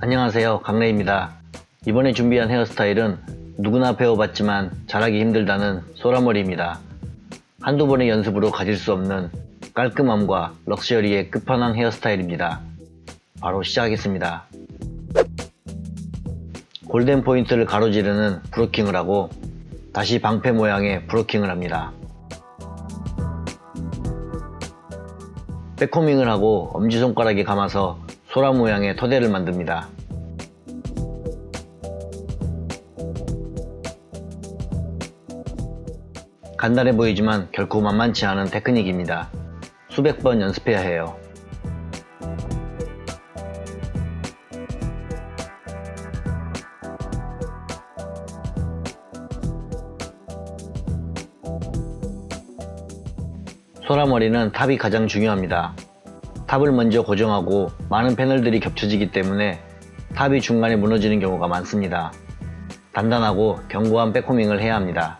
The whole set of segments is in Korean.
안녕하세요. 강래입니다. 이번에 준비한 헤어스타일은 누구나 배워봤지만 잘하기 힘들다는 소라머리입니다. 한두 번의 연습으로 가질 수 없는 깔끔함과 럭셔리의 끝판왕 헤어스타일입니다. 바로 시작하겠습니다. 골든 포인트를 가로지르는 브로킹을 하고 다시 방패 모양의 브로킹을 합니다. 백코밍을 하고 엄지손가락에 감아서 소라 모양의 토대를 만듭니다. 간단해 보이지만 결코 만만치 않은 테크닉입니다. 수백 번 연습해야 해요. 소라머리는 탑이 가장 중요합니다. 탑을 먼저 고정하고 많은 패널들이 겹쳐지기 때문에 탑이 중간에 무너지는 경우가 많습니다. 단단하고 견고한 백호밍을 해야 합니다.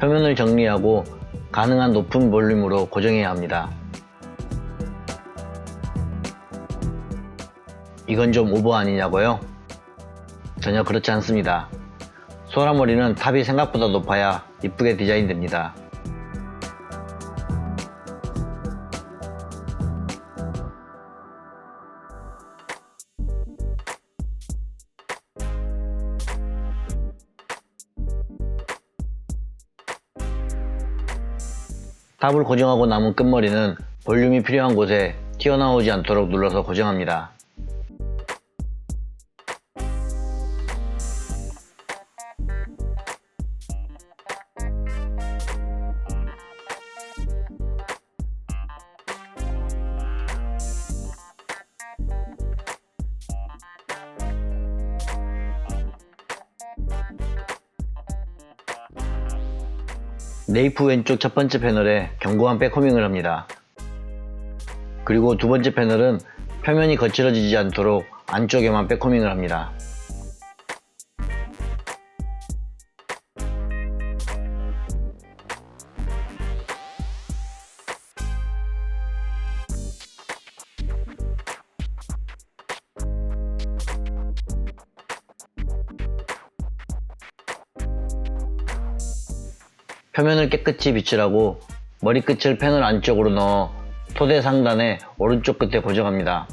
표면을 정리하고 가능한 높은 볼륨으로 고정해야 합니다. 이건 좀 오버 아니냐고요? 전혀 그렇지 않습니다. 소라머리는 탑이 생각보다 높아야 이쁘게 디자인됩니다. 탑을 고정하고 남은 끝머리는 볼륨이 필요한 곳에 튀어나오지 않도록 눌러서 고정합니다. 네이프 왼쪽 첫 번째 패널에 견고한 백호밍을 합니다. 그리고 두 번째 패널은 표면이 거칠어지지 않도록 안쪽에만 백호밍을 합니다. 표면을 깨끗이 비칠하고 머리끝을 패널 안쪽으로 넣어 토대 상단의 오른쪽 끝에 고정합니다.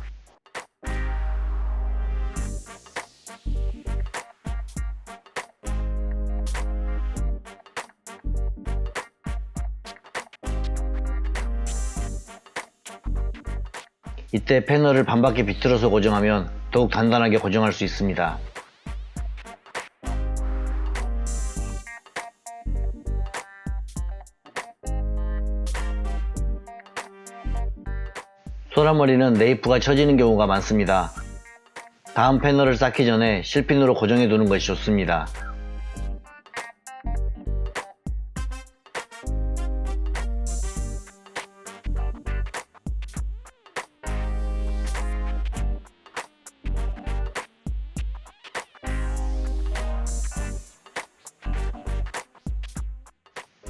이때 패널을 반바퀴 비틀어서 고정하면 더욱 단단하게 고정할 수 있습니다. 소라머리는 네이프가 처지는 경우가 많습니다. 다음 패널을 쌓기 전에 실핀으로 고정해 두는 것이 좋습니다.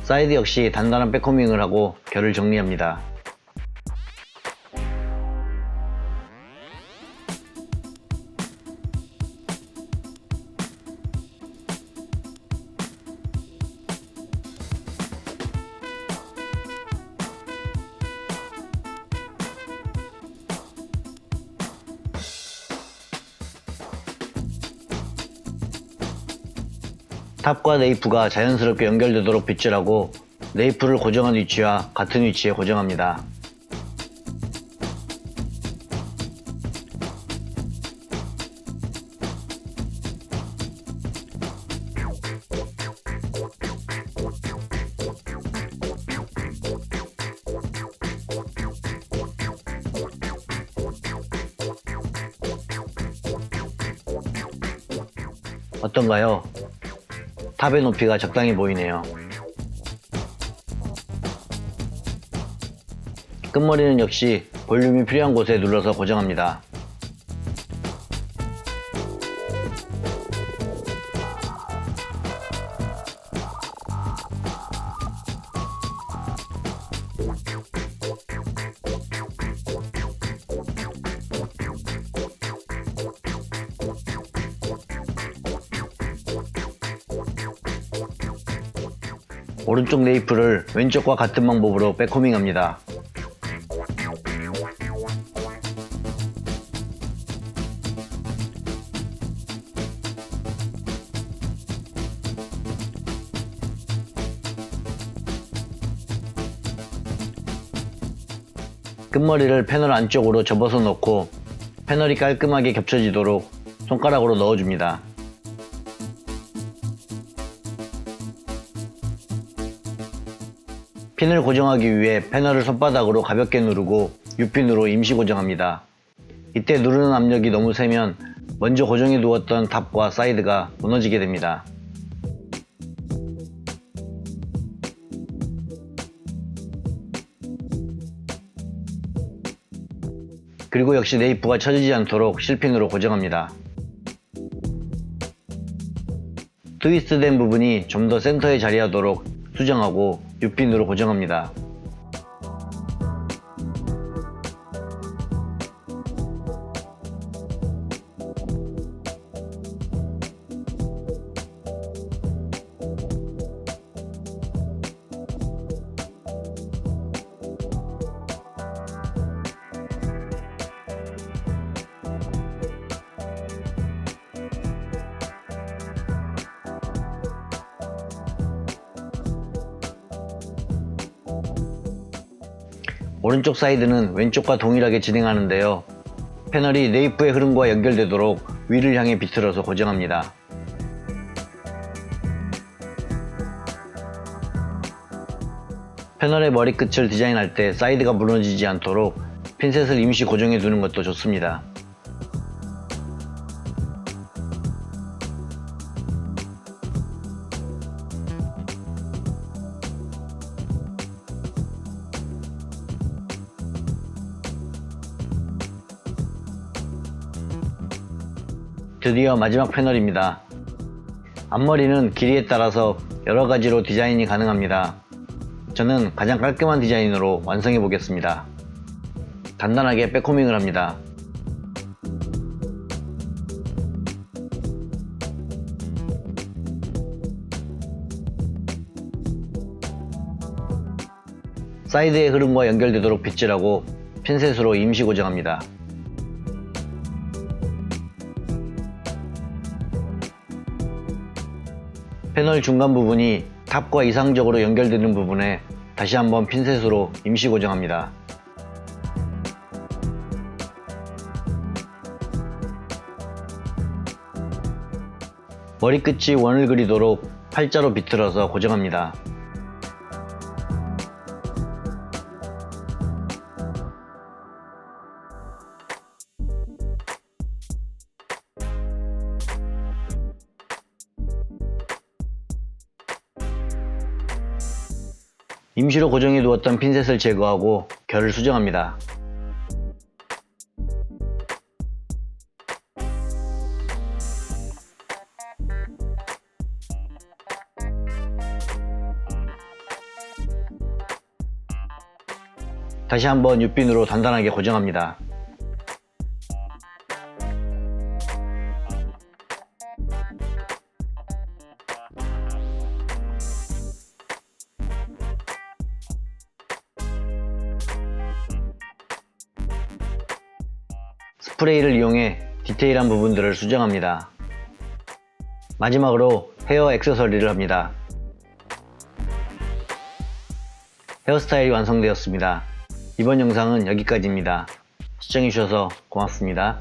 사이드 역시 단단한 백호밍을 하고 결을 정리합니다. 탑과 네이프가 자연스럽게 연결되도록 빗질하고 네이프를 고정한 위치와 같은 위치에 고정합니다. 어떤가요? 탑의 높이가 적당히 보이네요. 끝머리는 역시 볼륨이 필요한 곳에 눌러서 고정합니다. 오른쪽 네이프를 왼쪽과 같은 방법으로 백호밍합니다. 끝머리를 패널 안쪽으로 접어서 놓고 패널이 깔끔하게 겹쳐지도록 손가락으로 넣어줍니다. 핀을 고정하기 위해 패널을 손바닥으로 가볍게 누르고 U핀으로 임시 고정합니다. 이때 누르는 압력이 너무 세면 먼저 고정해 두었던 탑과 사이드가 무너지게 됩니다. 그리고 역시 네이프가 처지지 않도록 실핀으로 고정합니다. 트위스트된 부분이 좀 더 센터에 자리하도록 수정하고 U핀으로 고정합니다. 오른쪽 사이드는 왼쪽과 동일하게 진행하는데요. 패널이 네이프의 흐름과 연결되도록 위를 향해 비틀어서 고정합니다. 패널의 머리끝을 디자인할 때 사이드가 무너지지 않도록 핀셋을 임시 고정해 두는 것도 좋습니다. 드디어 마지막 패널입니다. 앞머리는 길이에 따라서 여러 가지로 디자인이 가능합니다. 저는 가장 깔끔한 디자인으로 완성해 보겠습니다. 간단하게 백호밍을 합니다. 사이드의 흐름과 연결되도록 빗질하고 핀셋으로 임시 고정합니다. 패널 중간 부분이 탑과 이상적으로 연결되는 부분에 다시 한번 핀셋으로 임시 고정합니다. 머리끝이 원을 그리도록 팔자로 비틀어서 고정합니다. 임시로 고정해 두었던 핀셋을 제거하고 결을 수정합니다. 다시 한번 육빈으로 단단하게 고정합니다. 스프레이를 이용해 디테일한 부분들을 수정합니다. 마지막으로 헤어 액세서리를 합니다. 헤어스타일이 완성되었습니다. 이번 영상은 여기까지입니다. 시청해주셔서 고맙습니다.